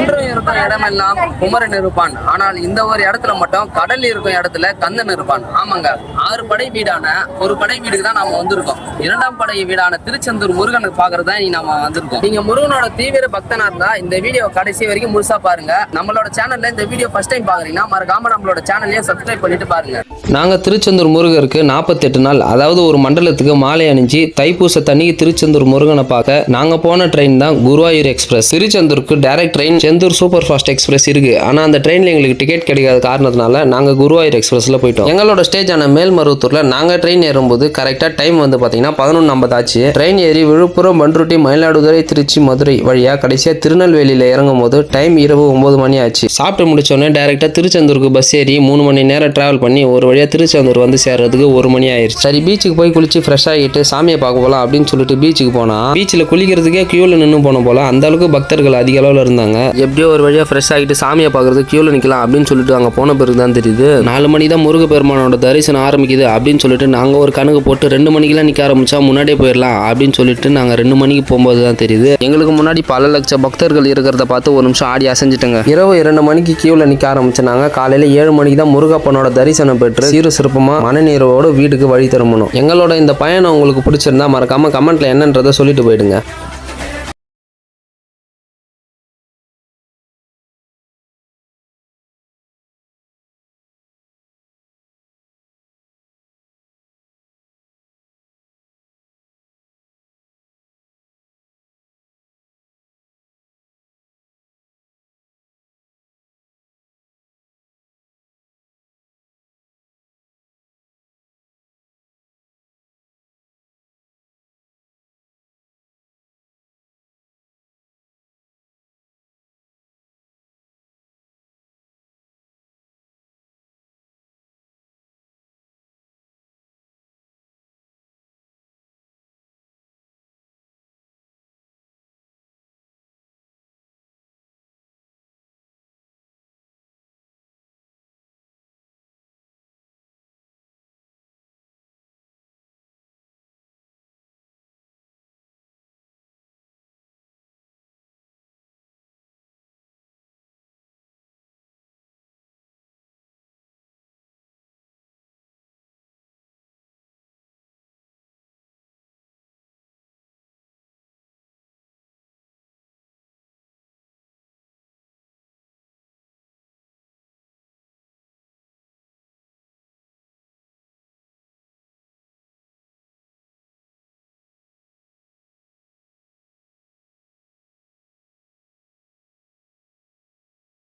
குன்றம் இருக்கும் இடமெல்லாம் குமரன் இருப்பான். ஆனால் இந்த ஒரு இடத்துல மட்டும் கடல் இருக்கும் இடத்துல கந்தன் இருப்பான். ஆமாங்க. ஆறு படை வீடான ஒரு படை வீடுக்கு தான் நாம வந்திருக்கோம். இரண்டாம் படை வீடான திருச்செந்தூர் முருகனை பாக்குறதா நாம வந்திருக்கோம். நீங்க முருகனோட தீவிர பக்தனா இருந்தா இந்த வீடியோ கடைசி வரைக்கும் முழுசா பாருங்க. நம்மளோட சேனல்ல இந்த வீடியோ ஃபர்ஸ்ட் டைம் பாக்குறீங்கன்னா மறக்காம நம்மளோட சேனலையும் சப்ஸ்கிரைப் பண்ணிட்டு பாருங்க. நாங்கள் திருச்செந்தூர் முருகருக்கு நாற்பத்தெட்டு நாள் அதாவது ஒரு மண்டலத்துக்கு மாலை அணிஞ்சு தைப்பூச தண்ணிக்கு திருச்செந்தூர் முருகனை பார்க்க நாங்கள் போன ட்ரெயின் தான் குருவாயூர் எக்ஸ்பிரஸ் திருச்செந்தூருக்கு direct train Sendur super fast express இருக்குது ஆனால் அந்த ட்ரெயினில் எங்களுக்கு டிக்கெட் கிடைக்காத காரணத்தினால நாங்கள் குருவாயூர் எக்ஸ்பிரஸில் போயிட்டோம். எங்களோட ஸ்டேஜ் மேல்மருவத்தூரில் நாங்கள் ட்ரெயின் ஏறும்போது கரெக்டாக டைம் வந்து பார்த்தீங்கன்னா பதினொன்று ஐம்பது ஆச்சு. ட்ரெயின் ஏறி விழுப்புரம் பண்ருட்டி மயிலாடுதுறை திருச்சி மதுரை வழியாக கடைசியாக திருநெல்வேலியில் இறங்கும் போது டைம் இரவு ஒம்பது மணி ஆச்சு. சாப்பிட்டு முடிச்சோடனே டேரெக்டாக திருச்செந்தூருக்கு பஸ் ஏறி மூணு மணி நேரம் ட்ராவல் பண்ணி ஒரு வழியாக திருச்செந்தூர் வந்து சேர்றதுக்கு ஒரு மணி ஆயிடுச்சு சரி பீச்சுக்கு போய் குளிச்சு ஃப்ரெஷ் ஆகிட்டு சாமியை பார்க்க போகலாம் அப்படின்னு சொல்லிட்டு பீச்சுக்கு போனால் பீச்சில் குளிக்கிறதுக்கே கியூவில் நின்று போன போல அந்த அளவுக்கு பக்தர்கள் அதிக அளவில் இருந்தாங்க. எப்படியோ ஒரு வழியாக ஃப்ரெஷ் ஆகிட்டு சாமியை பார்க்குறது கியூவில் நிற்கலாம் அப்படின்னு சொல்லிட்டு அங்கே போன பிறகு தான் தெரியுது. நாலு மணி தான் முருக பெருமானோட தரிசனம் ஆரம்பிக்குது அப்படின்னு சொல்லிட்டு நாங்கள் ஒரு கணக்கு போட்டு ரெண்டு மணிக்கெல்லாம் நிற்க ஆரம்பித்தா முன்னாடியே போயிடலாம் அப்படின்னு சொல்லிட்டு நாங்கள் ரெண்டு மணிக்கு போகும்போது தான் தெரியுது. எங்களுக்கு முன்னாடி பல லட்சம் பக்தர்கள் இருக்கிறத பார்த்து ஒரு நிமிஷம் ஆடி அசைஞ்சிட்டங்க. இரவு இரண்டு மணிக்கு கியூவில் நிற்க ஆரம்பிச்சு நாங்கள் காலையில் ஏழு மணிக்கு தான் முருகப்பனோட தரிசனம் பெற்று சீரு சிறப்பமாக மனநீரோடு வீட்டுக்கு வழி திரும்பணும். எங்களோட இந்த பயணம் உங்களுக்கு பிடிச்சிருந்தா மறக்காமல் கமெண்ட்டில் என்னன்றதை சொல்லிட்டு போயிடுங்க.